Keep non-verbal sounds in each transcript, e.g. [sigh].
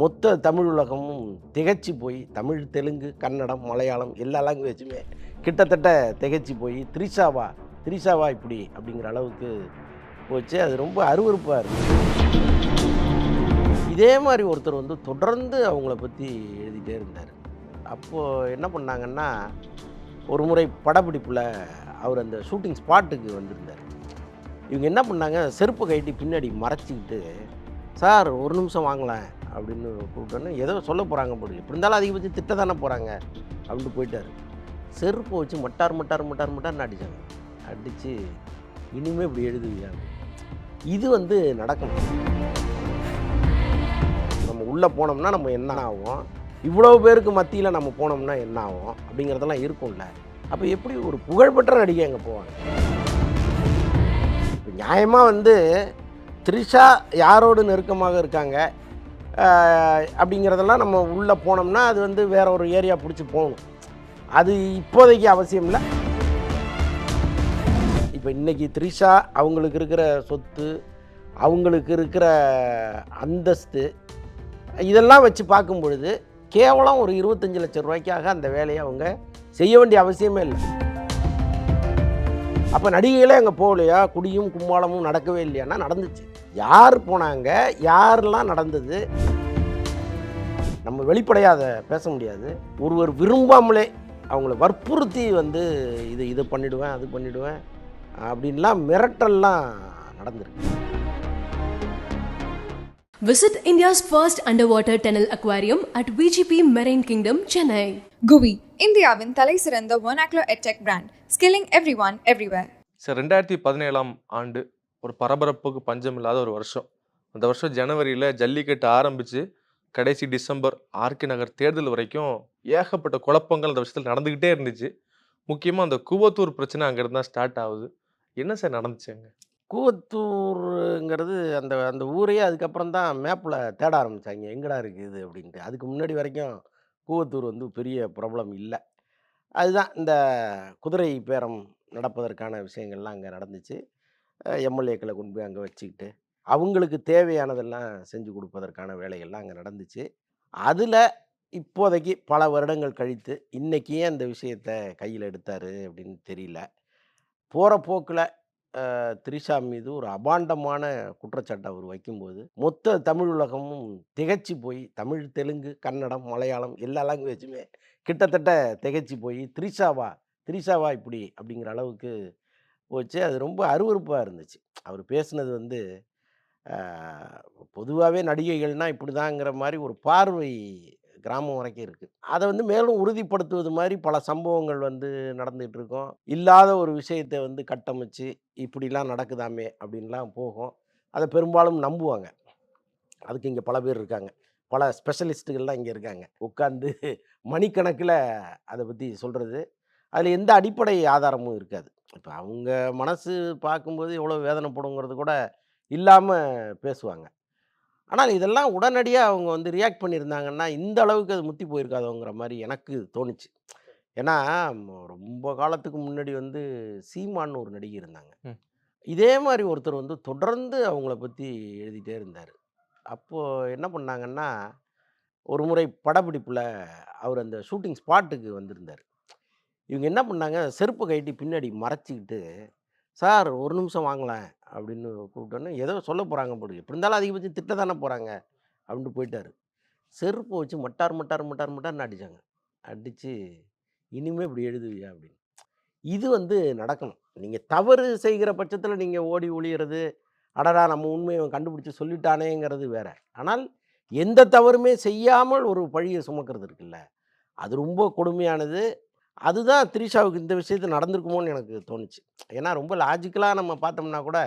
மொத்த தமிழ் உலகமும் திகைச்சு போய் தமிழ் தெலுங்கு கன்னடம் மலையாளம் எல்லா லாங்குவேஜுமே கிட்டத்தட்ட திகைச்சு போய் த்ரிஷாவா த்ரிஷாவா இப்படி அப்படிங்கிற அளவுக்கு போச்சு. அது ரொம்ப அருவருப்பாக இருக்குது இதே மாதிரி ஒருத்தர் வந்து தொடர்ந்து அவங்கள பற்றி எழுதிட்டே இருந்தார். அப்போது என்ன பண்ணாங்கன்னா ஒரு முறை படப்பிடிப்பில் அவர் அந்த ஷூட்டிங் ஸ்பாட்டுக்கு வந்திருந்தார். இவங்க என்ன பண்ணாங்க செருப்பு கைட்டி பின்னாடி மறைச்சிக்கிட்டு சார் ஒரு நிமிஷம் வாங்கலாம் அப்படின்னு கூப்பிட்டோன்னே ஏதோ சொல்ல போகிறாங்க போடு எப்படி இருந்தாலும் அதிகபட்சம் திட்ட தானே போகிறாங்க அப்படின்ட்டு போயிட்டார். செருப்பை வச்சு மட்டார் மட்டார் மட்டார் மட்டார்னு அடித்தாங்க அடித்து இனிமேல் இப்படி எழுதுவியா? இது வந்து நடக்கணும் நம்ம உள்ளே போனோம்னா நம்ம என்ன ஆகும்? இவ்வளோ பேருக்கு மத்தியில் நம்ம போனோம்னா என்ன ஆகும்? அப்படிங்கிறதெல்லாம் இருக்கும்ல. அப்போ எப்படி ஒரு புகழ்பெற்ற நடிகை அங்கே போவாங்க? இப்போ நியாயமாக வந்து த்ரிஷா யாரோடு நெருக்கமாக இருக்காங்க? அப்படிங்கிறதெல்லாம் நம்ம உள்ளே போனோம்னா அது வந்து வேற ஒரு ஏரியா பிடிச்சி போகணும் அது இப்போதைக்கு அவசியம் இல்லை. இப்போ இன்றைக்கி த்ரிஷா அவங்களுக்கு இருக்கிற சொத்து அவங்களுக்கு இருக்கிற அந்தஸ்து இதெல்லாம் வச்சு பார்க்கும் பொழுது கேவலம் ஒரு இருபத்தஞ்சு லட்சம் ரூபாய்க்காக அந்த வேலையை அவங்க செய்ய வேண்டிய அவசியமே இல்லை. அப்போ நடிகைகளே அங்கே போகலையா? குடியும் கும்மாளமும் நடக்கவே இல்லையானா நடந்துச்சு. யார் போனாங்க யாரெல்லாம் நடந்தது நம்ம வெளிப்படையாக அதை பேச முடியாது. ஒருவர் விரும்பாமலே அவங்கள வற்புறுத்தி வந்து இது இது பண்ணிடுவேன் அது பண்ணிடுவேன் அப்படின்லாம் மிரட்டல்லாம் நடந்திருக்கு. Visit India's first underwater tunnel aquarium at VGP Marine Kingdom, Chennai. GUVI இந்தியாவின் தலை சிறந்த ஒனாக்லோ edtech brand skilling everyone everywhere sir ரெண்டாயிரத்தி பதினேழாம் ஆண்டு ஒரு பரபரப்புக்கு பஞ்சம் இல்லாத ஒரு வருஷம். அந்த வருஷம் ஜனவரியில் ஜல்லிக்கட்டு ஆரம்பித்து கடைசி டிசம்பர் ஆர்கே நகர் தேர்தல் வரைக்கும் ஏகப்பட்ட குழப்பங்கள் அந்த விஷயத்தில் நடந்துக்கிட்டே இருந்துச்சு. முக்கியமாக அந்த கூவத்தூர் பிரச்சனை அங்கேருந்து தான் ஸ்டார்ட் ஆகுது. என்ன சார் நடந்துச்சுங்க கூவத்தூருங்கிறது அந்த அந்த ஊரையே அதுக்கப்புறம் தான் மேப்பில் தேட ஆரம்பித்தாங்க எங்கடா இருக்குது அப்படின்ட்டு. அதுக்கு முன்னாடி வரைக்கும் கூவத்தூர் வந்து பெரிய ப்ராப்ளம் இல்லை. அதுதான் இந்த குதிரை பேரம் நடப்பதற்கான விஷயங்கள்லாம் அங்கே நடந்துச்சு. எம்எல்ஏக்களை கொண்டு போய் அங்கே வச்சுக்கிட்டு அவங்களுக்கு தேவையானதெல்லாம் செஞ்சு கொடுப்பதற்கான வேலைகள்லாம் அங்கே நடந்துச்சு. அதில் இப்போதைக்கு பல வருடங்கள் கழித்து இன்றைக்கி ஏன் அந்த விஷயத்தை கையில் எடுத்தார் அப்படின்னு தெரியல. போகிற போக்கில் த்ரிஷா மீது ஒரு அபாண்டமான குற்றச்சாட்டை அவர் வைக்கும்போது மொத்த தமிழ் உலகமும் திகச்சு போய் தமிழ் தெலுங்கு கன்னடம் மலையாளம் எல்லா லாங்குவேஜுமே கிட்டத்தட்ட திகைச்சு போய் த்ரிஷாவா த்ரிஷாவா இப்படி அப்படிங்கிற அளவுக்கு போச்சு. அது ரொம்ப அருவருப்பாக இருந்துச்சு. அவர் பேசினது வந்து பொதுவாகவே நடிகைகள்னால் இப்படி தாங்கிற மாதிரி ஒரு பார்வை கிராமம் வரைக்கும் இருக்குது அதை வந்து மேலும் உறுதிப்படுத்துவது மாதிரி பல சம்பவங்கள் வந்து நடந்துகிட்டு இருக்கோம். இல்லாத ஒரு விஷயத்தை வந்து கட்டமைச்சு இப்படிலாம் நடக்குதாமே அப்படின்லாம் போகும். அதை பெரும்பாலும் நம்புவாங்க. அதுக்கு இங்கே பல பேர் இருக்காங்க. பல ஸ்பெஷலிஸ்ட்டுகள்லாம் இங்கே இருக்காங்க. உட்காந்து மணிக்கணக்கில் அதை பற்றி சொல்கிறது அதில் எந்த அடிப்படை ஆதாரமும் இருக்காது. இப்போ அவங்க மனசு பார்க்கும்போது எவ்வளோ வேதனைப்படுங்கிறது கூட இல்லாமல் பேசுவாங்க. ஆனால் இதெல்லாம் உடனடியாக அவங்க வந்து ரியாக்ட் பண்ணியிருந்தாங்கன்னா இந்த அளவுக்கு அது முத்தி போயிருக்காதோங்கிற மாதிரி எனக்கு தோணுச்சு. ஏன்னா ரொம்ப காலத்துக்கு முன்னாடி வந்து சீமான்னு ஒரு நடிகை இருந்தாங்க. இதே மாதிரி ஒருத்தர் வந்து தொடர்ந்து அவங்கள பற்றி எழுதிட்டே இருந்தார். அப்போது என்ன பண்ணாங்கன்னா ஒரு முறை படப்பிடிப்பில் அவர் அந்த ஷூட்டிங் ஸ்பாட்டுக்கு வந்திருந்தார். இவங்க என்ன பண்ணாங்க? செருப்பு கைட்டி பின்னாடி மறைச்சிக்கிட்டு சார் ஒரு நிமிஷம் வாங்கலாம் அப்படின்னு கூப்பிட்டோன்னே ஏதோ சொல்ல போகிறாங்க போடு எப்படி இருந்தாலும் அதிகபட்சம் திட்ட தானே போகிறாங்க அப்படின்ட்டு போயிட்டார். செருப்பை வச்சு மட்டார் மட்டார் மட்டார் மட்டார்னு அடித்தாங்க அடித்து இனிமேல் இப்படி எழுதுவியா? அப்படின்னு. இது வந்து நடக்கணும். நீங்கள் தவறு செய்கிற பட்சத்தில் நீங்கள் ஓடி ஒளியறது அடடா நம்ம உண்மையை இவன் கண்டுபிடிச்சி சொல்லிட்டானேங்கிறது வேற. ஆனால் எந்த தவறுமே செய்யாமல் ஒரு பழியை சுமக்கிறது இருக்குல்ல. அது ரொம்ப கொடுமையானது. அதுதான் த்ரிஷாவுக்கு இந்த விஷயத்து நடந்திருக்குமோன்னு எனக்கு தோணுச்சு. ஏன்னா ரொம்ப லாஜிக்கலாக நம்ம பார்த்தோம்னா கூட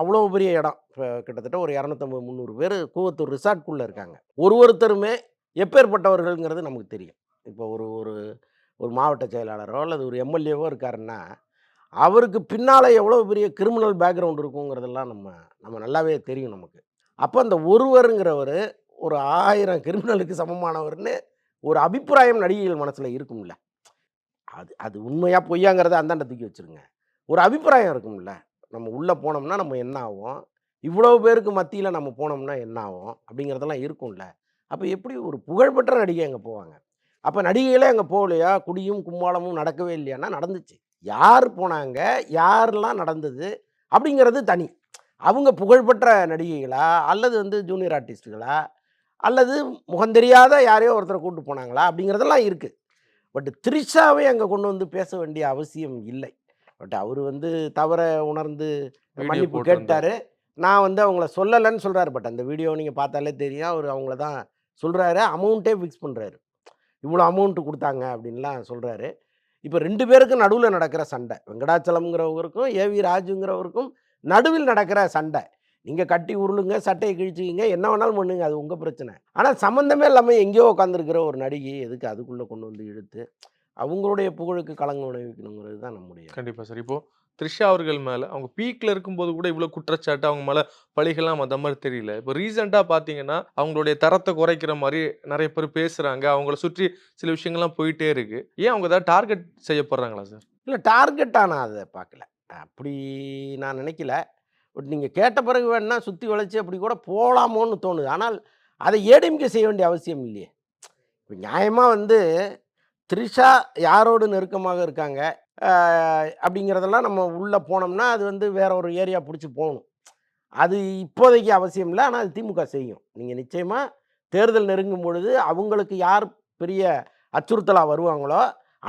அவ்வளோ பெரிய இடம். இப்போ கிட்டத்தட்ட ஒரு இரநூத்தம்பது முந்நூறு பேர் கூவத்தூர் ரிசார்ட்குள்ளே இருக்காங்க. ஒரு ஒருத்தருமே எப்பேற்பட்டவர்கள்ங்கிறது நமக்கு தெரியும். இப்போ ஒரு ஒரு ஒரு மாவட்ட செயலாளரோ அல்லது ஒரு எம்எல்ஏவோ இருக்காருன்னா அவருக்கு பின்னால் எவ்வளோ பெரிய கிரிமினல் பேக்ரவுண்ட் இருக்குங்கிறதெல்லாம் நம்ம நம்ம நல்லாவே தெரியும் நமக்கு. அப்போ அந்த ஒருவருங்கிறவர் ஒரு ஆயிரம் கிரிமினலுக்கு சமமானவர்னு ஒரு அபிப்பிராயம் நடிகைகள் மனசில் இருக்கும்ல அது அது உண்மையாக பொய்யாங்கிறத அந்தாண்ட தூக்கி வச்சிருங்க ஒரு அபிப்பிராயம் இருக்கும்ல நம்ம உள்ளே போனோம்னா நம்ம என்ன ஆகும் இவ்வளோ பேருக்கு மத்தியில் நம்ம போனோம்னா என்ன ஆகும்? அப்படிங்கிறதெல்லாம் இருக்கும்ல. அப்போ எப்படி ஒரு புகழ்பெற்ற நடிகை அங்கே போவாங்க? அப்போ நடிகைகளே அங்கே போகலையா? குடியும், கும்மாளமும் நடக்கவே இல்லையான்னா நடந்துச்சு. யார் போனாங்க? யாரெல்லாம் நடந்தது? அப்படிங்கிறது தனி. அவங்க புகழ்பெற்ற நடிகைகளா? அல்லது வந்து ஜூனியர் ஆர்டிஸ்ட்டுகளா? அல்லது முகந்தெரியாத யாரையோ ஒருத்தர கூட்டு போனாங்களா? அப்படிங்கிறதெல்லாம் இருக்கு. பட் த்ரிஷாவை அங்க கொண்டு வந்து பேச வேண்டிய அவசியம் இல்லை. பட் அவரு வந்து தவற உணர்ந்து மன்னிப்பு. கேட்டாரு. நான் வந்து அவங்கள சொல்லலன்னு சொல்றாரு. பட் அந்த வீடியோ நீங்க பார்த்தாலே தெரியும். அவரு அவங்கள தான் சொல்றாரு. அமௌண்ட்டே ஃபிக்ஸ் பண்றாரு. இவ்வளோ அமௌண்ட் குடுத்தாங்க அப்படின்லாம் சொல்றாரு. இப்ப 2 பேருக்கும் நடுவுல நடக்கிற சண்டை. வெங்கடாச்சலம்ங்கிறவருக்கும், ஏ.வி. ராஜுங்கிறவருக்கும் நடுவில் நடக்கிற சண்டை. நீங்க கட்டி உருளுங்க, சட்டைய கிழிச்சுக்கங்க, என்ன வேணாலும் பண்ணுங்க. அது உங்க பிரச்சனை. ஆனா சம்மந்தமே இல்லாம எங்கேயோ உட்காந்துருக்கிற ஒரு நடிகையை எதுக்கு அதுக்குள்ள கொண்டு வந்து இழுத்து, அவங்களுடைய புகழுக்கு களங்கம் விளைவிக்கணுங்கிறது தான் நம்முடைய கண்டிப்பா சார். இப்போ த்ரிஷா அவர்கள் மேல அவங்க பீக்ல இருக்கும்போது கூட இவ்ளோ குற்றச்சாட்டு அவங்க மேல பழிகள்லாம் அந்த மாரி தெரியல. இப்போ ரீசென்ட்டா பார்த்தீங்கன்னா, அவங்களுடைய தரத்த குறைக்கிற மாரி நெறைய பேர் பேசுறாங்க. அவங்கள சுற்றி சில விஷயங்கள்லாம் போயிட்டே இருக்கு. ஏன் அவங்க ஏதாவது டார்கெட் செய்யப்படுறாங்களா சார்? இல்ல டார்கெட்டா நான் அத பார்க்கல. அப்படி நான் நினைக்கல. பட் நீங்கள் கேட்ட பிறகு வேணா சுற்றி வளைச்சி அப்படி கூட போகலாமோன்னு தோணுது. ஆனால் அதை ஏடிஎம்கே செய்ய வேண்டிய அவசியம் இல்லையே. இப்போ நியாயமாக வந்து த்ரிஷா யாரோடு நெருக்கமாக இருக்காங்க? அப்படிங்கிறதெல்லாம் நம்ம உள்ளே போனோம்னா, அது வந்து வேற ஒரு ஏரியா பிடிச்சி போகணும் அது இப்போதைக்கு அவசியம் இல்லை ஆனால் அது திமுக செய்யும். நீங்கள் நிச்சயமாக தேர்தல் நெருங்கும் பொழுது அவங்களுக்கு யார் பெரிய அச்சுறுத்தலாக வருவாங்களோ,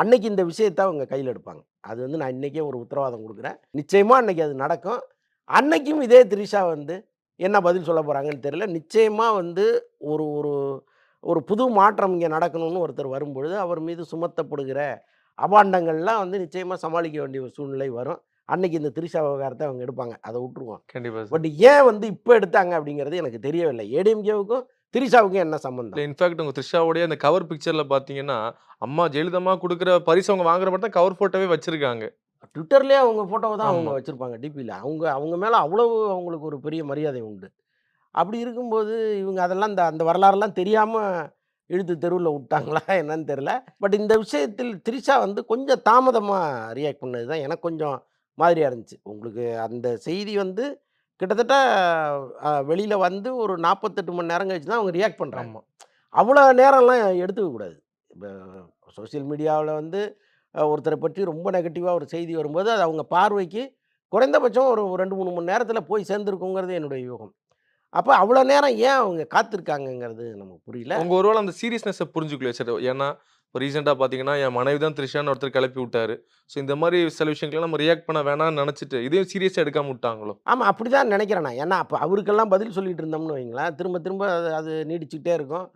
அன்னைக்கு இந்த விஷயத்தை அவங்க கையில் எடுப்பாங்க. அது வந்து நான் இன்னைக்கே ஒரு உத்தரவாதம் கொடுக்குறேன் நிச்சயமாக அன்னைக்கு அது நடக்கும். அன்னைக்கும் இதே த்ரிஷா வந்து என்ன பதில் சொல்ல போறாங்கன்னு தெரியல. நிச்சயமா வந்து ஒரு ஒரு ஒரு புது மாற்றம் இங்க நடக்கணும்னு ஒருத்தர் வரும்பொழுது, அவர் மீது சுமத்தப்படுகிற அபாண்டங்கள்லாம் வந்து நிச்சயமா சமாளிக்க வேண்டிய ஒரு சூழ்நிலை வரும். அன்னைக்கு இந்த த்ரிஷா விவகாரத்த அவங்க எடுப்பாங்க. அத உட்டுருவோம். கண்டிப்பா சார். பட் ஏன் வந்து இப்ப எடுத்தாங்க அப்படிங்கிறது எனக்கு தெரியவில்லை. ஏடிஎம்கேவுக்கும் த்ரிஷாவுக்கும் என்ன இல்ல சம்பந்தம்? இன்ஃபாக்ட் உங்க த்ரிஷாவுடைய அந்த கவர் பிக்சர்ல பார்த்தீங்கன்னா, அம்மா ஜெயலலிதா அம்மா குடுக்குற பரிசு அவங்க வாங்குற தான் கவர் ஃபோட்டோவே வச்சிருக்காங்க. ட்விட்டர்லயே அவங்க ஃபோட்டோவ தான் அவங்க. வச்சிருப்பாங்க டிபில. அவங்க அவங்க மேல அவ்வளவு அவங்களுக்கு ஒரு பெரிய மரியாதை உண்டு. அப்படி இருக்கும்போது இவங்க அதெல்லாம் இந்த அந்த வரலாறுலாம் தெரியாம இழுத்து தெருவுல உட்டாங்களா [laughs] என்னன்னு தெரியல. பட் இந்த விஷயத்தில் த்ரிஷா வந்து கொஞ்சம் தாமதமா ரியாக்ட் பண்ணது தான் எனக்கு கொஞ்சம் மாதிரியா இருந்துச்சு. உங்களுக்கு அந்த செய்தி வந்து கிட்டத்தட்ட வெளியில வந்து ஒரு 48 மணி நேரம் கழிச்சு தான் அவங்க ரியாக்ட் பண்றாங்க. ஆமா. அவ்வளோ நேரம்லாம் எடுத்துக்க கூடாது. இப்ப சோசியல் மீடியாவுல வந்து ஒருத்தர பற்றி ரொம்ப நெகட்டிவா ஒரு செய்தி வரும்போது, அது அவங்க பார்வைக்கு குறைந்தபட்சம் ஒரு 2, 3 மணி நேரத்தில போய் சேர்ந்திருக்குங்கிறது என்னுடைய யூகம். அப்ப அவ்வளோ நேரம் ஏன் அவங்க காத்திருக்காங்கங்கிறது நமக்கு புரியல. அவங்க ஒரு வேள அந்த சீரியஸ்னஸ புரிஞ்சுக்கலையா சார்? ஏன்னா, இப்போ ரீசென்ட்டா பார்த்தீங்கன்னா, என் மனைவி தான் த்ரிஷான்னு ஒருத்தர் கிளப்பி விட்டாரு. ஸோ இந்த மாரி சில விஷயங்கள்லாம் நம்ம ரியாக்ட் பண்ண வேணாம்னு நெனச்சுட்டு, இதையும் சீரியஸா எடுக்காம விட்டாங்களோ? ஆமா, அப்படிதான் நெனைக்கிறேன் நான். ஏன்னா, அப்ப அவருக்கெல்லாம் பதில் சொல்லிட்டு இருந்தோம்னு வைங்களேன், திரும்ப திரும்ப அது அது நீடிச்சுக்கிட்டே இருக்கும்.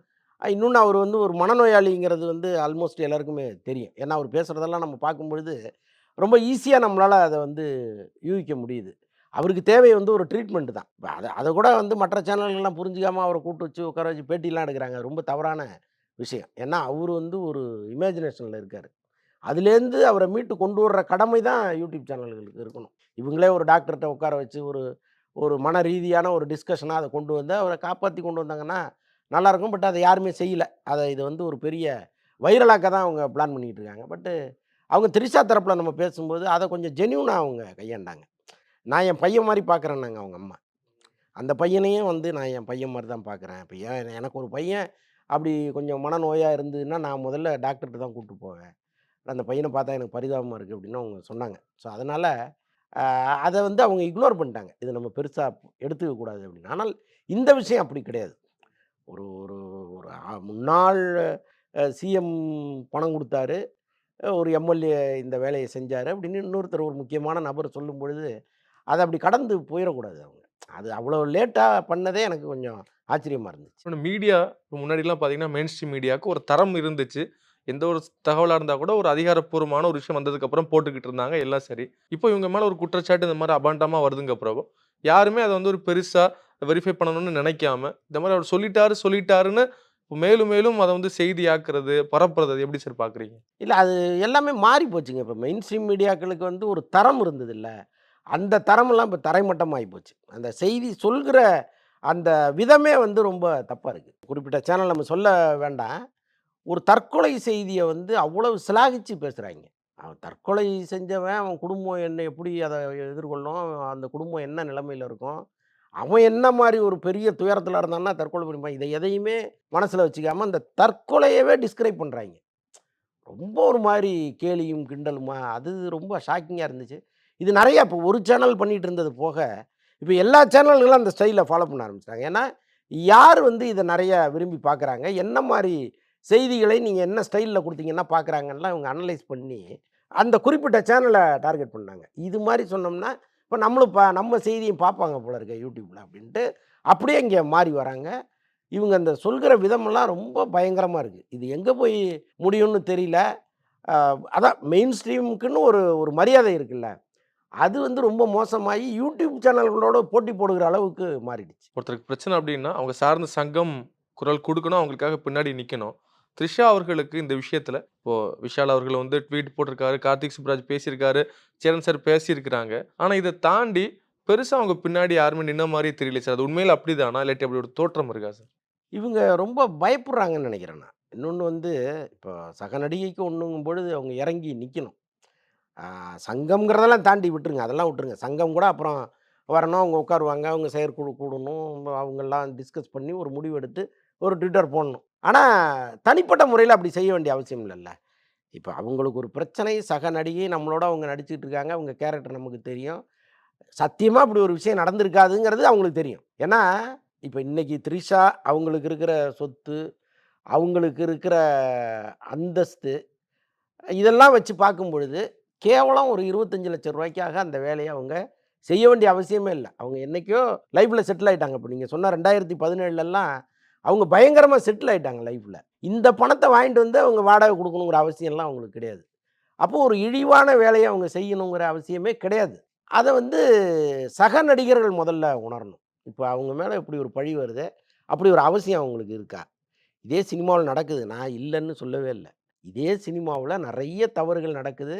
இன்னொன்று அவர் வந்து ஒரு மனநோயாளிங்கிறது வந்து ஆல்மோஸ்ட் எல்லாருக்குமே தெரியும். ஏன்னா, அவர் பேசுகிறதெல்லாம் நம்ம பார்க்கும்பொழுது, ரொம்ப ஈஸியாக நம்மளால் அதை வந்து யூகிக்க முடியுது. அவருக்கு தேவை வந்து ஒரு ட்ரீட்மெண்ட் தான். அதை அதை கூட வந்து மற்ற சேனல்கள்லாம் புரிஞ்சுக்காமல் அவரை கூட்டு வச்சு உட்கார வச்சு பேட்டிலாம் எடுக்கிறாங்க ரொம்ப தவறான விஷயம். ஏன்னா, அவர் வந்து ஒரு இமேஜினேஷனில் இருக்கார் அதுலேருந்து அவரை மீட்டு கொண்டு வர்ற கடமை தான் யூடியூப் சேனல்களுக்கு இருக்கணும். இவங்களே ஒரு டாக்டர்கிட்ட உட்கார வச்சு ஒரு ஒரு மன ரீதியான ஒரு டிஸ்கஷனாக அதை கொண்டு வந்து அவரை காப்பாற்றி கொண்டு வந்தாங்கன்னா, நல்லாயிருக்கும். பட் அதை யாருமே செய்யலை அதை இது வந்து ஒரு பெரிய வைரலாக்க தான் அவங்க பிளான் பண்ணிகிட்டு இருக்காங்க. பட்டு அவங்க த்ரிஷா தரப்பில் நம்ம பேசும்போது, அதை கொஞ்சம் ஜென்யூனாக அவங்க கையாண்டாங்க. நான் என் பையன் மாதிரி பார்க்குறேன்னாங்க அவங்க அம்மா. அந்த பையனையும் வந்து நான் என் பையன் மாதிரி தான் பார்க்குறேன். இப்போ ஏன் எனக்கு ஒரு பையன் அப்படி கொஞ்சம் மனநோயாக இருந்ததுன்னா, நான் முதல்ல டாக்டர்கிட்ட தான் கூப்பிட்டு போவேன். அந்த பையனை பார்த்தா எனக்கு பரிதாபமாக இருக்குது அப்படின்னு அவங்க சொன்னாங்க. ஸோ அதனால் அதை வந்து அவங்க இக்னோர் பண்ணிட்டாங்க. இது நம்ம பெருசாக எடுத்துக்க கூடாது அப்படின்னு. ஆனால் இந்த விஷயம் அப்படி கிடையாது. ஒரு ஒரு ஒரு முன்னாள் சிஎம் பணம் கொடுத்தாரு ஒரு எம்எல்ஏ இந்த வேலையை செஞ்சார் அப்படின்னு இன்னொருத்தர் ஒரு முக்கியமான நபர் சொல்லும்பொழுது, அதை அப்படி கடந்து போயிடக்கூடாது அவங்க. அது அவ்வளோ லேட்டாக பண்ணதே எனக்கு கொஞ்சம் ஆச்சரியமாக இருந்துச்சு. இப்ப மீடியா முன்னாடிலாம் பார்த்தீங்கன்னா, மெயின் ஸ்ட்ரீம் மீடியாவுக்கு ஒரு தரம் இருந்துச்சு. எந்த ஒரு தகவலாக இருந்தால் கூட ஒரு அதிகாரப்பூர்வமான ஒரு விஷயம் வந்ததுக்கப்புறம் போட்டுக்கிட்டு இருந்தாங்க. எல்லாம் சரி. இப்போ இவங்க மேலே ஒரு குற்றச்சாட்டு இந்த மாதிரி அபாண்டமாக வருதுங்க அப்புறம், யாருமே அதை வந்து ஒரு பெருசாக வெரிஃபை பண்ணணும்னு நினைக்காம இந்த மாதிரி அவர் சொல்லிட்டாரு, சொல்லிட்டாருன்னு மேலும் மேலும் அதை வந்து செய்தியாக்குறது, பரப்புறது அது எப்படி சார் பார்க்குறீங்க? இல்லை அது எல்லாமே மாறி போச்சுங்க. இப்போ மெயின் ஸ்ட்ரீம் மீடியாக்களுக்கு வந்து ஒரு தரம் இருந்ததுல்ல. அந்த தரமெல்லாம் இப்போ தரைமட்டம் ஆயிப்போச்சு. அந்த செய்தி சொல்கிற அந்த விதமே வந்து ரொம்ப தப்பாக இருக்குது குறிப்பிட்ட சேனல் நம்ம சொல்ல வேண்டாம். ஒரு தற்கொலை செய்தியை வந்து அவ்வளவு சிலாகிச்சு பேசுகிறாங்க அவன் தற்கொலை செஞ்சவன், அவன் குடும்பம் என்ன எப்படி அதை எதிர்கொள்ளும்? அந்த குடும்பம் என்ன நிலைமையில் இருக்கும்? அவன் என்ன மாதிரி ஒரு பெரிய துயரத்தில் இருந்தான்னா தற்கொலை பண்ணிப்பான் இதை எதையுமே மனசில் வச்சுக்காமல் அந்த தற்கொலையவே டிஸ்கிரைப் பண்ணுறாங்க ரொம்ப ஒரு மாதிரி கேலியும் கிண்டலுமா அது ரொம்ப ஷாக்கிங்காக இருந்துச்சு. இது நிறையா இப்போ ஒரு சேனல் பண்ணிகிட்டு இருந்தது போக இப்போ எல்லா சேனல்களும் அந்த ஸ்டைலை ஃபாலோ பண்ண ஆரம்பிச்சிட்டாங்க. ஏன்னா யார் வந்து இதை நிறையா விரும்பி பார்க்குறாங்க? என்ன மாதிரி செய்திகளை நீங்கள் என்ன ஸ்டைலில் கொடுத்தீங்கன்னா பார்க்குறாங்கன்னா இவங்க அனலைஸ் பண்ணி அந்த குறிப்பிட்ட சேனலை டார்கெட் பண்ணாங்க. இது மாதிரி சொன்னோம்னா இப்போ நம்மளும் பா நம்ம செய்தியும் பார்ப்பாங்க போல இருக்க யூடியூப்பில் அப்படின்ட்டு. அப்படியே இங்கே மாறி வராங்க. இவங்க அந்த சொல்கிற விதமெல்லாம் ரொம்ப பயங்கரமாக இருக்குது இது எங்கே போய் முடியும்னு தெரியல. அதான் மெயின் ஸ்ட்ரீமுக்குன்னு ஒரு ஒரு மரியாதை இருக்குல்ல. அது வந்து ரொம்ப மோசமாகி யூடியூப் சேனல்களோட போட்டி போடுகிற அளவுக்கு மாறிடுச்சு. ஒருத்தருக்கு பிரச்சனை அப்படின்னா அவங்க சார்ந்த சங்கம் குரல் கொடுக்கணும். அவங்களுக்காக பின்னாடி நிற்கணும் த்ரிஷா அவர்களுக்கு இந்த விஷயத்தில் இப்போது விஷால் அவர்கள் வந்து ட்வீட் போட்டிருக்காரு கார்த்திக் சுப்ராஜ் பேசியிருக்காரு சரண் சார் பேசியிருக்கிறாங்க. ஆனால் இதை தாண்டி பெருசாக அவங்க பின்னாடி யாருமே நின்ன மாதிரி தெரியல சார். அது உண்மையில அப்படிதானா? இல்லாட்டி அப்படி ஒரு தோற்றம் இருக்கா சார்? இவங்க ரொம்ப பயப்படுறாங்கன்னு நினைக்கிறேன் நான். இன்னொன்று வந்து இப்போ சக நடிகைக்கு ஒன்றுங்கும் பொழுது அவங்க இறங்கி நிற்கணும் சங்கம்ங்கிறதெல்லாம் தாண்டி விட்டுருங்க. அதெல்லாம் விட்டுருங்க. சங்கம் கூட அப்புறம் வரணும். அவங்க உட்காருவாங்க. அவங்க செயற்குழு கூடணும். அவங்கெல்லாம் டிஸ்கஸ் பண்ணி ஒரு முடிவு எடுத்து ஒரு ட்விட்டர் போடணும். ஆனால் தனிப்பட்ட முறையில் அப்படி செய்ய வேண்டிய அவசியம் இல்லைல்ல. இப்போ அவங்களுக்கு ஒரு பிரச்சனை சக நடிகை நம்மளோட அவங்க நடிச்சுட்டு இருக்காங்க அவங்க கேரக்டர் நமக்கு தெரியும். சத்தியமாக அப்படி ஒரு விஷயம் நடந்திருக்காதுங்கிறது அவங்களுக்கு தெரியும். ஏன்னா இப்போ இன்றைக்கி த்ரிஷா அவங்களுக்கு இருக்கிற சொத்து அவங்களுக்கு இருக்கிற அந்தஸ்து இதெல்லாம் வச்சு பார்க்கும் பொழுது கேவலம் ஒரு இருபத்தஞ்சு லட்சம் ரூபாய்க்காக அந்த வேலையை அவங்க செய்ய வேண்டிய அவசியமே இல்லை. அவங்க என்றைக்கோ லைஃப்பில் செட்டில் ஆயிட்டாங்க. இப்போ நீங்கள் சொன்ன ரெண்டாயிரத்தி பதினேழுலலாம் அவங்க பயங்கரமாக செட்டில் ஆயிட்டாங்க லைஃப்பில் இந்த பணத்தை வாங்கிட்டு வந்து அவங்க வாடகை கொடுக்கணுங்கிற அவசியம்லாம் அவங்களுக்கு கிடையாது. அப்போது ஒரு இழிவான வேலையை அவங்க செய்யணுங்கிற அவசியமே கிடையாது. அதை வந்து சக நடிகர்கள் முதல்ல உணரணும். இப்போ அவங்க மேலே இப்படி ஒரு பழி வருது அப்படி ஒரு அவசியம் அவங்களுக்கு இருக்கா? இதே சினிமாவில் நடக்குது. நான் இல்லைன்னு சொல்லவே இல்லை. இதே சினிமாவில் நிறைய தவறுகள் நடக்குது.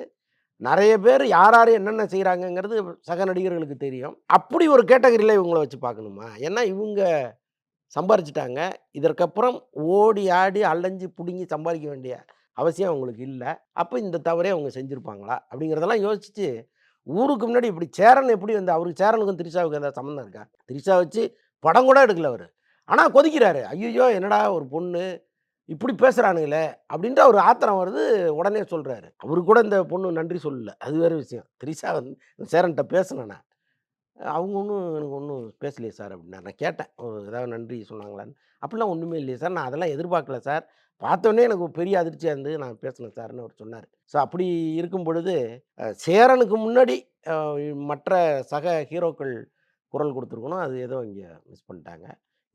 நிறைய பேர் யார் யார் என்னென்ன செய்கிறாங்கங்கிறது சக நடிகர்களுக்கு தெரியும். அப்படி ஒரு கேட்டகரியில் இவங்கள வச்சு பார்க்கணுமா? ஏன்னா இவங்க சம்பாரிச்சிட்டாங்க. இதற்கப்புறம் ஓடி ஆடி அலைஞ்சு பிடுங்கி சம்பாதிக்க வேண்டிய அவசியம் அவங்களுக்கு இல்லை. அப்போ இந்த தவறே அவங்க செஞ்சுருப்பாங்களா? அப்படிங்கிறதெல்லாம் யோசிச்சு ஊருக்கு முன்னாடி இப்படி சேரன் எப்படி வந்து அவருக்கு சேரனுக்கும் திரிஷாவுக்கு எந்த சம்மந்தம் இருக்கா? திரிஷா வச்சு படம் கூட எடுக்கல அவர். ஆனால் கொதிக்கிறாரு. ஐயோ என்னடா ஒரு பொண்ணு? இப்படி பேசுகிறானுங்களே அப்படின்ற ஒரு ஆத்திரம் வருது உடனே சொல்கிறாரு அவரு கூட இந்த பொண்ணு நன்றி சொல்லல. அது வேறு விஷயம். திரிஷா வந்து சேரன்கிட்ட பேசினேன் அவங்க ஒன்றும் எனக்கு ஒன்றும் பேசலையே சார் அப்படின்னா நான் கேட்டேன். ஒரு ஏதாவது நன்றி சொன்னாங்களான்னு. அப்படிலாம் ஒன்றுமே இல்லையே சார். நான் அதெல்லாம் எதிர்பார்க்கல சார். பார்த்தோன்னே எனக்கு பெரிய அதிர்ச்சியாக இருந்து நான் பேசினேன் சார்னு அவர் சொன்னார். ஸோ அப்படி இருக்கும் பொழுது சேரனுக்கு முன்னாடி மற்ற சக ஹீரோக்கள் குரல் கொடுத்துருக்கணும். அது ஏதோ இங்கே மிஸ் பண்ணிட்டாங்க.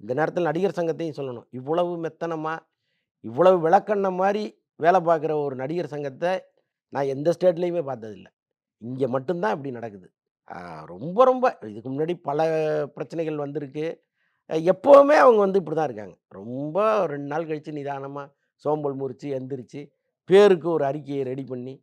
இந்த நேரத்தில் நடிகர் சங்கத்தையும் சொல்லணும். இவ்வளவு மெத்தனமாக இவ்வளவு விளக்கண்ண மாதிரி வேலை பார்க்குற ஒரு நடிகர் சங்கத்தை நான் எந்த ஸ்டேட்லேயுமே பார்த்ததில்ல. இங்கே மட்டும்தான் இப்படி நடக்குது. ரொம்ப ரொம்ப இதுக்கு முன்னாடி பல பிரச்சனைகள் வந்திருக்கு. எப்போவுமே அவங்க வந்து இப்படி தான் இருக்காங்க. ரொம்ப ரெண்டு நாள் கழித்து நிதானமாக சோம்பல் முறித்து எந்திரிச்சு பேருக்கு ஒரு அறிக்கையை ரெடி பண்ணி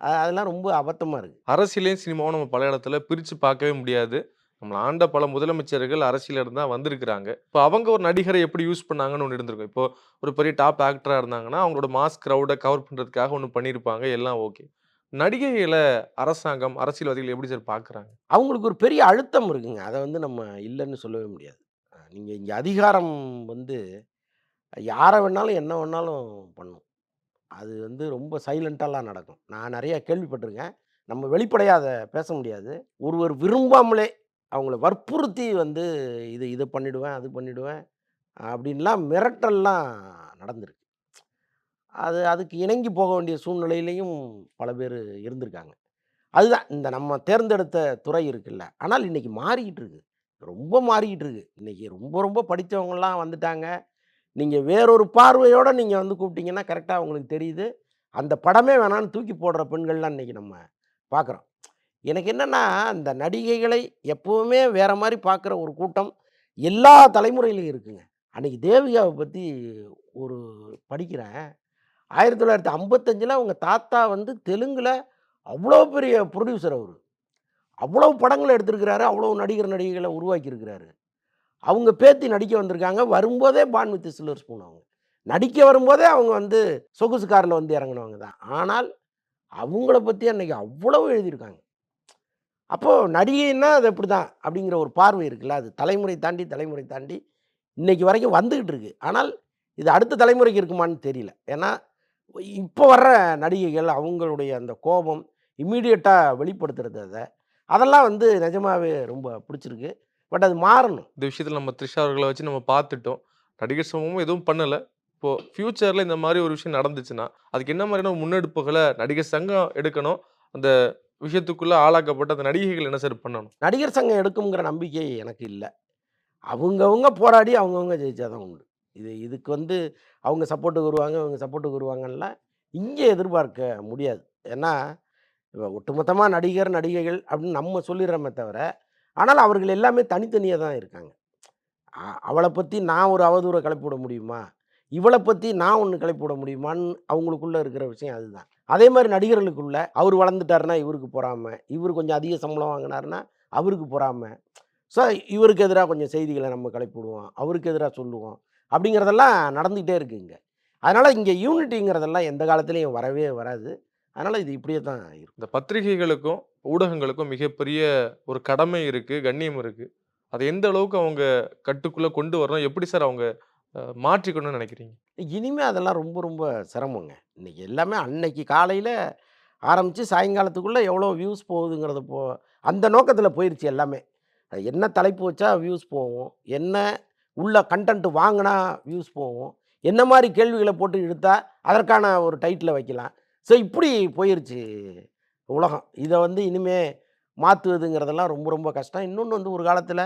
அ- அதெல்லாம் ரொம்ப அபத்தமாக இருக்குது அரசியலையும் சினிமாவும் நம்ம பல இடத்துல பிரித்து பார்க்கவே முடியாது. நம்மளை ஆண்ட பல முதலமைச்சர்கள் அரசியல இருந்தா வந்திருக்கிறாங்க. இப்போ அவங்க ஒரு நடிகரை எப்படி யூஸ் பண்ணாங்கன்னு ஒன்று இருந்திருக்கும். இப்போ ஒரு பெரிய டாப் ஆக்டராக இருந்தாங்கன்னா அவங்களோட மாஸ் க்ரௌடை கவர் பண்ணுறதுக்காக ஒன்று பண்ணியிருப்பாங்க. எல்லாம் ஓகே நடிகைகளை அரசாங்கம் அரசியல்வாதிகள் எப்படி சார் பார்க்குறாங்க அவங்களுக்கு ஒரு பெரிய அழுத்தம் இருக்குங்க. அதை வந்து நம்ம இல்லைன்னு சொல்லவே முடியாது. நீங்கள் இங்கே அதிகாரம் வந்து யாரை வேணாலும் என்ன வேணாலும் பண்ணும். அது வந்து ரொம்ப சைலண்ட்டாலாம் நடக்கும். நான் நிறையா கேள்விப்பட்டிருக்கேன். நம்ம வெளிப்படையாக அதை பேச முடியாது. ஒருவர் விரும்பாமலே அவங்கள வற்புறுத்தி வந்து இது இதை பண்ணிடுவேன் அது பண்ணிடுவேன் அப்படின்லாம் மிரட்டல்லாம் நடந்திருக்கு. அது அதுக்கு இணங்கி போக வேண்டிய சூழ்நிலையிலையும் பல பேர் இருந்திருக்காங்க. அதுதான் இந்த நம்ம தேர்ந்தெடுத்த துறை இருக்குல்ல. ஆனால் இன்றைக்கி மாறிக்கிட்டு இருக்கு. ரொம்ப மாறிக்கிட்டு இருக்கு. இன்றைக்கி ரொம்ப ரொம்ப படித்தவங்கள்லாம் வந்துட்டாங்க. நீங்கள் வேறொரு பார்வையோடு நீங்கள் வந்து கூப்பிட்டிங்கன்னா கரெக்டாக அவங்களுக்கு தெரியுது. அந்த படமே வேணான்னு தூக்கி போடுற பெண்கள்லாம் இன்றைக்கி நம்ம பார்க்குறோம் எனக்கு என்னென்னா இந்த நடிகைகளை எப்போவுமே வேறு மாதிரி பார்க்குற ஒரு கூட்டம் எல்லா தலைமுறையிலையும் இருக்குங்க. அன்றைக்கி தேவிகாவை பற்றி ஒரு படிக்கிறேன். ஆயிரத்தி தொள்ளாயிரத்தி ஐம்பத்தஞ்சில் அவங்க தாத்தா வந்து தெலுங்கில் அவ்வளோ பெரிய ப்ரொடியூசர் அவர். அவ்வளோ படங்களை எடுத்திருக்கிறாரு அவ்வளோ நடிகர் நடிகைகளை உருவாக்கியிருக்கிறாரு. அவங்க பேத்தி நடிக்க வந்திருக்காங்க வரும்போதே பான் வித் சில்லர்ஸ் போனவங்க நடிக்க வரும்போதே அவங்க வந்து சொகுசு காரில் வந்து இறங்கினவங்க தான். ஆனால் அவங்கள பற்றி அன்னைக்கு அவ்வளவு எழுதியிருக்காங்க. அப்போது நடிகைன்னா அது எப்படி தான் அப்படிங்கிற ஒரு பார்வை இருக்குல்ல அது தலைமுறை தாண்டி தலைமுறை தாண்டி இன்னைக்கு வரைக்கும் வந்துக்கிட்டு இருக்கு. ஆனால் இது அடுத்த தலைமுறைக்கு இருக்குமான்னு தெரியல. ஏன்னா இப்போ வர்ற நடிகைகள் அவங்களுடைய அந்த கோபம் இம்மீடியட்டாக வெளிப்படுத்துறது அதை. அதெல்லாம் வந்து நிஜமாவே ரொம்ப பிடிச்சிருக்கு. பட் அது மாறணும். இந்த விஷயத்துல நம்ம த்ரிஷா அவர்களை வச்சு நம்ம பார்த்துட்டோம். நடிகர் சமூகமும் எதுவும் பண்ணல. இப்போ ஃபியூச்சர்ல இந்த மாதிரி ஒரு விஷயம் நடந்துச்சுன்னா அதுக்கு என்ன மாதிரியான முன்னெடுப்புகளை நடிகர் சங்கம் எடுக்கணும்? அந்த விஷயத்துக்குள்ள ஆளாக்கப்பட்ட அந்த நடிகைகள் என்ன சார் பண்ணணும்? நடிகர் சங்கம் எடுக்குங்கிற நம்பிக்கை எனக்கு இல்லை. அவங்கவுங்க போராடி அவங்கவுங்க ஜெயிச்சாதான் உண்டு. இது இதுக்கு வந்து அவங்க சப்போர்ட்டுக்கு வருவாங்க அவங்க சப்போர்ட்டுக்கு வருவாங்கலாம் இங்கே எதிர்பார்க்க முடியாது. ஏன்னா இப்போ ஒட்டுமொத்தமாக நடிகர் நடிகைகள் அப்படின்னு நம்ம சொல்லிடுறோமே தவிர ஆனால் அவர்கள் எல்லாமே தனித்தனியாக தான் இருக்காங்க. அவளை பற்றி நான் ஒரு அவதூறை கிளப்பி விட முடியுமா? இவளை பற்றி நான் ஒன்று கிளப்பி விட முடியுமான்னு அவங்களுக்குள்ளே இருக்கிற விஷயம் அதுதான். அதே மாதிரி நடிகர்களுக்குள்ள அவர் வளர்ந்துட்டாருன்னா இவருக்கு பொறாம இவர் கொஞ்சம் அதிக சம்பளம் வாங்கினாருன்னா அவருக்கு பொறாம. ஸோ இவருக்கு எதிராக கொஞ்சம் செய்திகளை நம்ம கிளப்பி விடுவோம் அவருக்கு எதிராக சொல்லுவோம். அப்படிங்கிறதெல்லாம் நடந்துக்கிட்டே இருக்குங்க அதனால் இங்கே யூனிட்டிங்கிறதெல்லாம் எந்த காலத்துலேயும் வரவே வராது. அதனால் இது இப்படியே தான் இருக்கும். இந்த பத்திரிகைகளுக்கும் ஊடகங்களுக்கும் மிகப்பெரிய ஒரு கடமை இருக்கு கண்ணியம் இருக்கு. அதை எந்த அளவுக்கு அவங்க கட்டுக்குள்ள கொண்டு வரணும் எப்படி சார் அவங்க மாற்றிக்கணும்னு நினைக்கிறீங்க? இனிமே அதெல்லாம் ரொம்ப ரொம்ப சிரமங்க. இன்னைக்கு எல்லாமே அன்னைக்கு காலையில் ஆரம்பித்து சாயங்காலத்துக்குள்ளே எவ்வளோ வியூஸ் போகுதுங்கிறத போ அந்த நோக்கத்தில் போயிடுச்சு எல்லாமே. அது என்ன தலைப்பு வச்சா வியூஸ் போகும் என்ன உள்ள கண்டென்ட் வாங்கினா வியூஸ் போகும். என்ன மாதிரி கேள்விகளை போட்டு இழுத்தா அதற்கான ஒரு டைட்டில் வைக்கலாம். ஸோ இப்படி போயிருச்சு உலகம். இதை வந்து இனிமேல் மாற்றுவதுங்கிறதெல்லாம் ரொம்ப ரொம்ப கஷ்டம். இன்னொன்று வந்து ஒரு காலத்தில்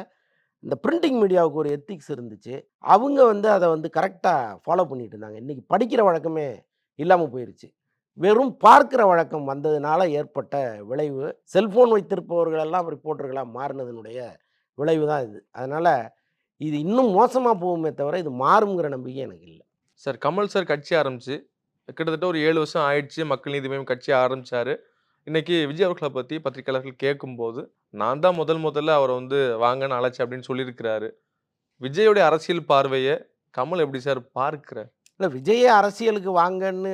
இந்த பிரிண்டிங் மீடியாவுக்கு ஒரு எத்திக்ஸ் இருந்துச்சு. அவங்க வந்து அதை வந்து கரெக்டாக ஃபாலோ பண்ணிட்டு இருந்தாங்க. இன்றைக்கி படிக்கிற வழக்கமே இல்லாமல் போயிருச்சு. வெறும் பார்க்கிற வழக்கம் வந்ததுனால ஏற்பட்ட விளைவு. செல்ஃபோன் வைத்திருப்பவர்கள் எல்லாம் ரிப்போர்ட்டர்களாக மாறினதனுடைய விளைவு தான் இது. அதனால் இது இன்னும் மோசமாக போகுமே தவிர இது மாறுங்கிற நம்பிக்கை எனக்கு இல்லை. சார் கமல் சார் கட்சி ஆரம்பிச்சு கிட்டத்தட்ட ஒரு ஏழு வருஷம் ஆயிடுச்சு மக்கள் நீதி மய்யம் கட்சி ஆரம்பிச்சாரு. இன்னைக்கு விஜய் அவர்களை பத்தி பத்திரிகையாளர்கள் கேட்கும்போது நான் தான் முதல் முதல்ல அவரை வந்து வாங்கன்னு அழைச்சேன் அப்படின்னு சொல்லியிருக்கிறாரு. விஜயோடைய அரசியல் பார்வையை கமல் எப்படி சார் பார்க்கிறார்? இல்லை விஜய அரசியலுக்கு வாங்கன்னு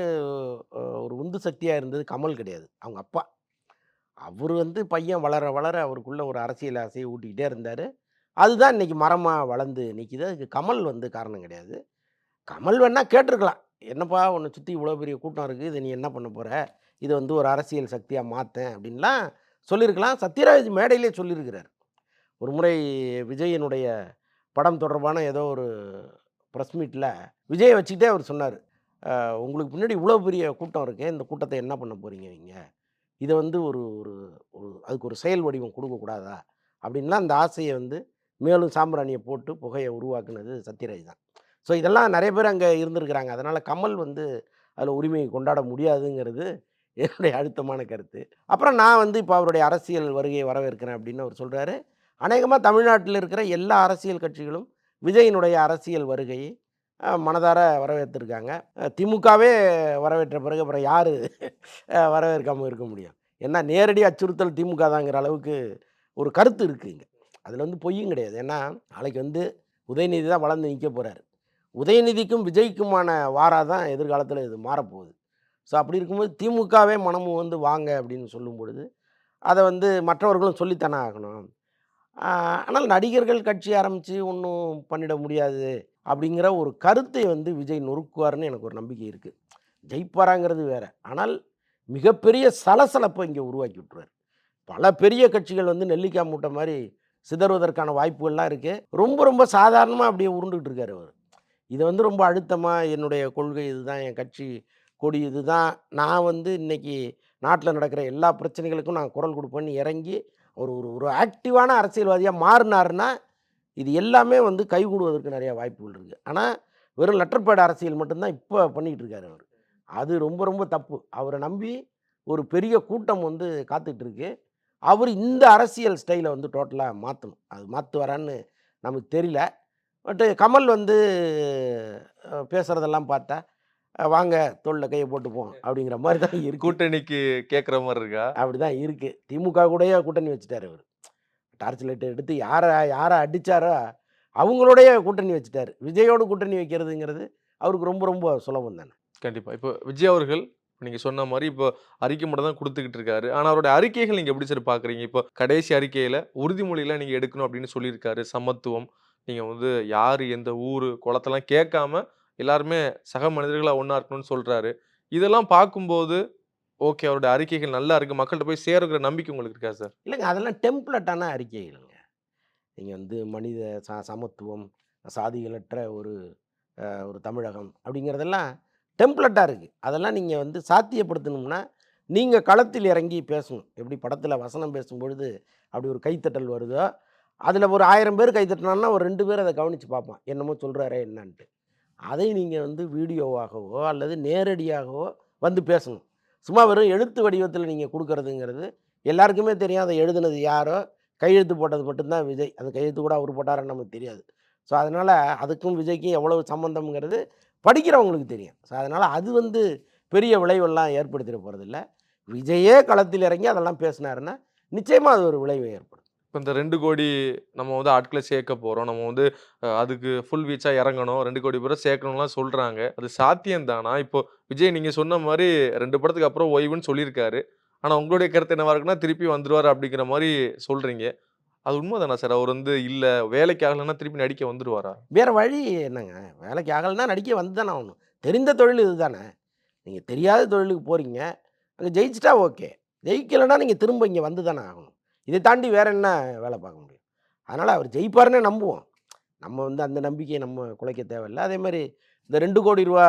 ஒரு உந்து சக்தியாக இருந்தது கமல் கிடையாது. அவங்க அப்பா. அவர் வந்து பையன் வளர வளர அவருக்குள்ள ஒரு அரசியல் ஆசையை ஊட்டிக்கிட்டே இருந்தார். அதுதான் இன்றைக்கி மரமாக வளர்ந்து நிற்கிது அதுக்கு கமல் வந்து காரணம் கிடையாது. கமல் வேணால் கேட்டிருக்கலாம். என்னப்பா உன்னை சுற்றி இவ்வளோ பெரிய கூட்டம் இருக்குது. இதை நீ என்ன பண்ண போகிற இதை வந்து ஒரு அரசியல் சக்தியாக மாற்றேன் அப்படின்லாம் சொல்லியிருக்கலாம். சத்யராஜ் மேடையிலே சொல்லியிருக்கிறார். ஒரு முறை விஜயனுடைய படம் தொடர்பான ஏதோ ஒரு ப்ரெஸ் மீட்டில் விஜயை வச்சுக்கிட்டே அவர் சொன்னார். உங்களுக்கு பின்னாடி இவ்வளோ பெரிய கூட்டம் இருக்குது இந்த கூட்டத்தை என்ன பண்ண போகிறீங்க நீங்கள் இதை வந்து ஒரு ஒரு அதுக்கு ஒரு செயல் வடிவம் கொடுக்கக்கூடாதா? அப்படின்லாம் அந்த ஆசையை வந்து மேலும் சாம்பிராணியை போட்டு புகையை உருவாக்குனது சத்யராஜ் தான். ஸோ இதெல்லாம் நிறைய பேர் அங்கே இருந்திருக்கிறாங்க. அதனால் கமல் வந்து அதில் உரிமையை கொண்டாட முடியாதுங்கிறது என்னுடைய அழுத்தமான கருத்து. அப்புறம் நான் வந்து இப்போ அவருடைய அரசியல் வருகையை வரவேற்கிறேன் அப்படின்னு அவர் சொல்கிறாரு அநேகமாக தமிழ்நாட்டில் இருக்கிற எல்லா அரசியல் கட்சிகளும் விஜயினுடைய அரசியல் வருகையை மனதார வரவேற்றிருக்காங்க. திமுகவே வரவேற்ற பிறகு அப்புறம் யார் வரவேற்காமல் இருக்க முடியும்? ஏன்னா நேரடி அச்சுறுத்தல் திமுக தாங்கிற அளவுக்கு ஒரு கருத்து இருக்குங்க அதில் வந்து பொய்யும் கிடையாது. ஏன்னா நாளைக்கு வந்து உதயநிதி தான் வளர்ந்து நிற்க போகிறார் உதயநிதிக்கும் விஜய்க்குமான வாராக தான் எதிர்காலத்தில் இது மாறப்போகுது. ஸோ அப்படி இருக்கும்போது திமுகவே மனமும் வந்து வாங்க அப்படின்னு சொல்லும் பொழுது அதை வந்து மற்றவர்களும் சொல்லித்தானே ஆகணும். ஆனால் நடிகர்கள் கட்சி ஆரம்பித்து ஒன்றும் பண்ணிட முடியாது அப்படிங்கிற ஒரு கருத்தை வந்து விஜய் நொறுக்குவார்னு எனக்கு ஒரு நம்பிக்கை இருக்குது ஜெயிப்பாராங்கிறது வேற. ஆனால் மிகப்பெரிய சலசலப்பை இங்கே உருவாக்கி விட்டுருவார் பல பெரிய கட்சிகள் வந்து நெல்லிக்காய் மூட்டை மாதிரி சிதறுவதற்கான வாய்ப்புகள்லாம் இருக்குது ரொம்ப ரொம்ப சாதாரணமாக அப்படியே உருண்டுகிட்டு இருக்கார் அவர். இதை வந்து ரொம்ப அழுத்தமாக என்னுடைய கொள்கை இதுதான் என் கட்சி கொடி இதுதான். நான் வந்து இன்னைக்கு நாட்டில் நடக்கிற எல்லா பிரச்சனைகளுக்கும் நான் குரல் கொடுப்பேன்னு இறங்கி ஒரு ஒரு ஒரு ஆக்டிவான அரசியல்வாதியாக மாறினாருன்னா இது எல்லாமே வந்து கைகூடுவதற்கு நிறைய வாய்ப்புகள் இருக்குது ஆனால் வெறும் லெட்டர்பேட் அரசியல் மட்டும்தான் இப்போ பண்ணிகிட்டு இருக்காரு அவர். அது ரொம்ப ரொம்ப தப்பு. அவரை நம்பி ஒரு பெரிய கூட்டம் வந்து காத்துட்ருக்கு அவர் இந்த அரசியல் ஸ்டைலை வந்து டோட்டலாக மாற்றணும் அது மாற்றுவாரான்னு நமக்கு தெரியல. பட்டு கமல் வந்து அஹ், பேசுறதெல்லாம் பார்த்தா வாங்க தோளில் கையை போட்டுப்போம் அப்படிங்கிற மாதிரி தான் இருக்கு. கூட்டணிக்கு கேட்குற மாதிரி இருக்கா? அப்படி தான் இருக்குது திமுக கூடயே கூட்டணி வச்சுட்டாரு அவர். டார்ச் லைட்டை எடுத்து யாரை யாரை அடித்தாரோ அவங்களோடைய கூட்டணி வச்சுட்டாரு. விஜயோடு கூட்டணி வைக்கிறதுங்கிறது அவருக்கு ரொம்ப ரொம்ப சுலபம் தானே. கண்டிப்பா. இப்போ விஜய் அவர்கள் நீங்கள் சொன்ன மாதிரி இப்போ அறிக்கை மட்டும் தான் கொடுத்துக்கிட்டு இருக்காரு. ஆனால் அவருடைய அறிக்கைகள் நீங்கள் எப்படி சார் பார்க்குறீங்க? இப்போ கடைசி அறிக்கையில் உறுதிமொழியெல்லாம் நீங்கள் எடுக்கணும் அப்படின்னு சொல்லியிருக்காரு. சமத்துவம், நீங்கள் வந்து யார் எந்த ஊர் குளத்தெல்லாம் கேட்காம எல்லாருமே சக மனிதர்களாக ஒன்றா இருக்கணும்னு சொல்கிறாரு இதெல்லாம் பார்க்கும்போது, ஓகே அவருடைய அறிக்கைகள் நல்லா இருக்குது மக்கள்கிட்ட போய் சேருங்கிற நம்பிக்கை உங்களுக்கு இருக்கா சார்? இல்லைங்க அதெல்லாம் டெம்ப்ளட்டான அறிக்கைகள்ங்க. நீங்கள் வந்து மனித ச சமத்துவம், சாதிகளற்ற ஒரு ஒரு தமிழகம் அப்படிங்கிறதெல்லாம் டெம்ப்ளேட்டா இருக்குது அதெல்லாம் நீங்கள் வந்து சாத்தியப்படுத்தணும்னா, நீங்கள் களத்தில் இறங்கி பேசணும். எப்படி படத்தில் வசனம் பேசும்பொழுது அப்படி ஒரு கைத்தட்டல் வருதோ, அதில் ஒரு ஆயிரம் பேர் கைத்தட்டினான்னா, ஒரு ரெண்டு பேர் அதை கவனித்து பார்ப்பான். என்னமோ சொல்கிறாரே என்னான்ட்டு. அதை நீங்கள் வந்து வீடியோவாகவோ அல்லது நேரடியாகவோ வந்து பேசணும். சும்மா வெறும் எழுத்து வடிவத்தில் நீங்கள் கொடுக்குறதுங்கிறது எல்லாருக்குமே தெரியும். அதை எழுதுனது யாரோ, கையெழுத்து போட்டது மட்டும்தான் விஜய். அந்த கையெழுத்து கூட அவரு போட்டாரன்னு நமக்கு தெரியாது. ஸோ அதனால் அதுக்கும் விஜய்க்கும் எவ்வளவு சம்மந்தம்ங்கிறது படிக்கிறவங்களுக்கு தெரியும். ஸோ அதனால் அது வந்து பெரிய விளைவெல்லாம் ஏற்படுத்திட போகிறதில்ல விஜயே களத்தில் இறங்கி அதெல்லாம் பேசினாருன்னா, நிச்சயமாக அது ஒரு விளைவை ஏற்படும் இப்போ இந்த ரெண்டு கோடி நம்ம வந்து ஆட்களை சேர்க்க போகிறோம் நம்ம வந்து அதுக்கு ஃபுல் வீச்சாக இறங்கணும். ரெண்டு கோடி பேரை சேர்க்கணும்லாம் சொல்கிறாங்க அது சாத்தியம் தானா? இப்போ விஜய் நீங்கள் சொன்ன மாதிரி ரெண்டு படத்துக்கு அப்புறம் ஓய்வுன்னு சொல்லியிருக்காரு. ஆனால் உங்களுடைய கருத்து என்னவா இருக்குன்னா, திருப்பி வந்துடுவார் அப்படிங்கிற மாதிரி சொல்கிறீங்க அது உண்மதானா சார்? அவர் வந்து இல்ல வேலைக்கு ஆகலன்னா திருப்பி நடிக்க வந்துருவாரா? வேற வழி என்னங்க? வேலைக்கு ஆகலன்னா நடிக்க வந்து தானே ஆகணும். தெரிந்த தொழில் இதுதானே. நீங்க தெரியாத தொழிலுக்கு போறீங்க. அங்க ஜெயிச்சுட்டா ஓகே. ஜெயிக்கலன்னா நீங்க திரும்ப இங்க வந்து தானே ஆகணும். இதை தாண்டி வேற என்ன வேலை பார்க்க முடியும்? அதனால அவர் ஜெயிப்பாருன்னே நம்புவோம். நம்ம வந்து அந்த நம்பிக்கையை நம்ம குலைக்க தேவையில்ல. அதேமாரி இந்த ரூ. 2,00,00,000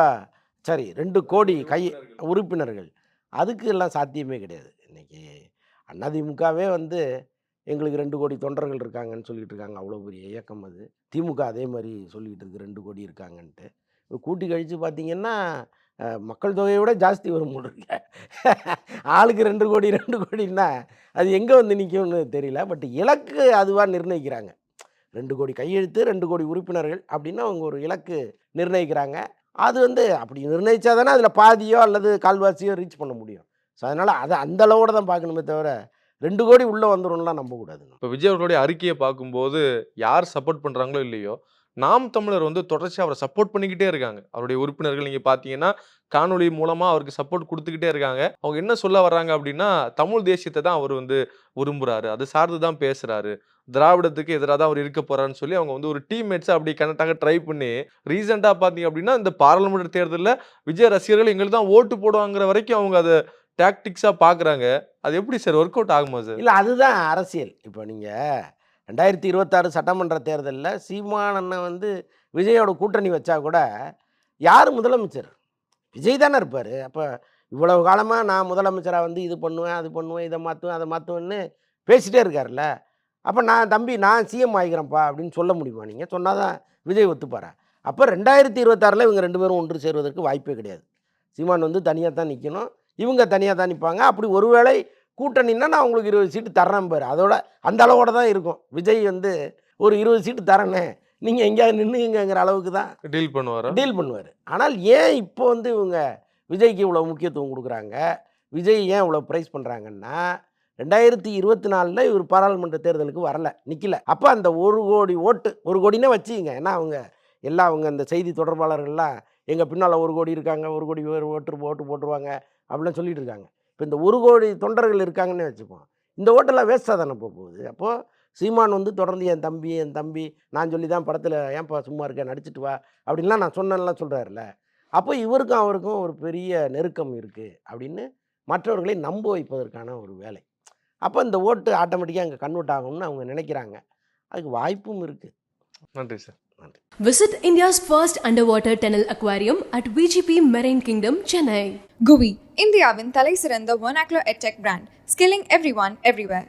சாரி 2,00,00,000 கை உறுப்பினர்கள். அதுக்கு எல்லாம் சாத்தியமே கிடையாது. இன்னைக்கு அதிமுகவே வந்து எங்களுக்கு ரெண்டு கோடி தொண்டர்கள் இருக்காங்கன்னு சொல்லிட்டு இருக்காங்க. அவ்வளோ பெரிய இயக்கம் அது. திமுக அதே மாரி இருக்குது இருக்கு 2,00,00,000 இருக்காங்கன்ட்டு. இப்போ கூட்டி கழித்து பார்த்தீங்கன்னா, மக்கள் தொகையை விட ஜாஸ்தி வரும் போல இருக்கு. ஆளுக்கு 2,00,00,000 2,00,00,000ன்னா அது எங்கே வந்து நிற்கும்னு தெரியல. பட் இலக்கு அதுவாக நிர்ணயிக்கிறாங்க. ரெண்டு கோடி கையெழுத்து, ரெண்டு கோடி உறுப்பினர்கள் அப்படின்னு அவங்க ஒரு இலக்கு நிர்ணயிக்கிறாங்க. அது வந்து அப்படி நிர்ணயிச்சா தானே அதில் பாதியோ அல்லது கால்வாசியோ ரீச் பண்ண முடியும். ஸோ அதனால் அதை அந்த அளவோட தான் பார்க்கணுமே தவிர, 2,00,00,000 உள்ள வந்துரும்லாம் நம்பக்கூடாதுங்க. இப்போ விஜய் அவர்களுடைய அறிக்கையை பார்க்கும்போது, யார் சப்போர்ட் பண்ணுறாங்களோ இல்லையோ, நாம் தமிழர் வந்து தொடர்ச்சியாக அவரை சப்போர்ட் பண்ணிக்கிட்டே இருக்காங்க. அவருடைய உறுப்பினர்கள் நீங்கள் பார்த்தீங்கன்னா, காணொளி மூலமாக அவருக்கு சப்போர்ட் கொடுத்துக்கிட்டே இருக்காங்க. அவங்க என்ன சொல்ல வர்றாங்க அப்படின்னா, தமிழ் தேசியத்தை தான் அவர் வந்து விரும்புகிறாரு அது சார்ந்து தான் பேசுகிறாரு திராவிடத்துக்கு எதிராக தான் அவர் இருக்க போகிறான்னு சொல்லி அவங்க வந்து ஒரு டீம்மேட்ஸை அப்படி கனெக்டாக ட்ரை பண்ணி, ரீசெண்டாக பார்த்தீங்க அப்படின்னா, இந்த பாராளுமன்ற தேர்தலில் விஜய் ரசிகர்கள் எங்களுக்கு தான் ஓட்டு போடுவாங்கிற வரைக்கும் அவங்க அதை டாக்டிக்ஸாக பார்க்குறாங்க. அது எப்படி சார் ஒர்க் அவுட் ஆகுமா சார்? இல்லை அதுதான் அரசியல். இப்போ நீங்கள் ரெண்டாயிரத்தி இருபத்தாறு சட்டமன்ற தேர்தலில் சீமான் அண்ணன் வந்து விஜயோட கூட்டணி வச்சா கூட, யார் முதலமைச்சர்? விஜய் தானே இருப்பார் அப்போ இவ்வளவு காலமாக நான் முதலமைச்சராக வந்து இது பண்ணுவேன், அது பண்ணுவேன், இதை மாற்றுவேன் அதை மாற்றுவேன்னு பேசிகிட்டே இருக்கார்ல அப்போ நான் தம்பி நான் சிஎம் ஆகிக்கிறேன்ப்பா அப்படின்னு சொல்ல முடியுமா நீங்கள் சொன்னால் தான் விஜய் ஒத்துப்பாரா? அப்போ ரெண்டாயிரத்தி இருபத்தாறில் இவங்க ரெண்டு பேரும் ஒன்று சேருவதற்கு வாய்ப்பே கிடையாது. சீமான் வந்து தனியாக தான் நிற்கணும் இவங்க தனியா தான் நிப்பாங்க. அப்படி ஒருவேளை கூட்டணின்னா நான் உங்களுக்கு 20 சீட்டு தர்றேன் பாரு. அதோட அந்த அளவோட தான் இருக்கும். விஜய் வந்து ஒரு 20 சீட்டு தரேனே, நீங்க எங்கேயாவது நின்னுங்கங்கிற அளவுக்கு தான் டீல் பண்ணுவாரா? டீல் பண்ணுவாரு. ஆனால் ஏன் இப்போ வந்து இவங்க விஜய்க்கு இவ்வளோ முக்கியத்துவம் குடுக்குறாங்க? விஜய் ஏன் இவ்வளோ பிரைஸ் பண்றாங்கன்னா, 2024ல இவர் பாராளுமன்ற தேர்தலுக்கு வரல, நிக்கல. அப்ப அந்த 1,00,00,000 ஓட்டு 1,00,00,000னே வச்சுக்கங்க. ஏன்னா அவங்க எல்லாம் அவங்க இந்த செய்தி தொடர்பாளர்கள்லாம் எங்க பின்னால 1,00,00,000 இருக்காங்க, 1,00,00,000 பேர் ஓட்டு ஓட்டு போட்டுருவாங்க அப்படிலாம் சொல்லிட்டு இருக்காங்க. இப்போ இந்த 1,00,00,000 தொண்டர்கள் இருக்காங்கன்னே வச்சுப்போம். இந்த ஓட்டெல்லாம் வேஸ்ட்டாக தானே போகுது அப்போது சீமான் வந்து தொடர்ந்து என் தம்பி, என் தம்பி நான் சொல்லி தான் படத்தில் ஏன்ப்பா சும்மா இருக்க நடிச்சுட்டு வா அப்படின்லாம் நான் சொன்னேன்லாம் சொல்கிறாருல்ல அப்போ இவருக்கும் அவருக்கும் ஒரு பெரிய நெருக்கம் இருக்குது அப்படின்னு மற்றவர்களை நம்ப வைப்பதற்கான ஒரு வேலை. அப்போ இந்த ஓட்டு ஆட்டோமேட்டிக்காக அங்கே கன்வெர்ட் ஆகும்னு அவங்க நினைக்கிறாங்க. அதுக்கு வாய்ப்பும் இருக்குது நன்றி சார். நன்றி. Visit India's first underwater tunnel aquarium at VGP Marine Kingdom, Chennai. GUI, இந்தியாவின் தலைசிறந்த vernacular edtech brand, skilling everyone everywhere.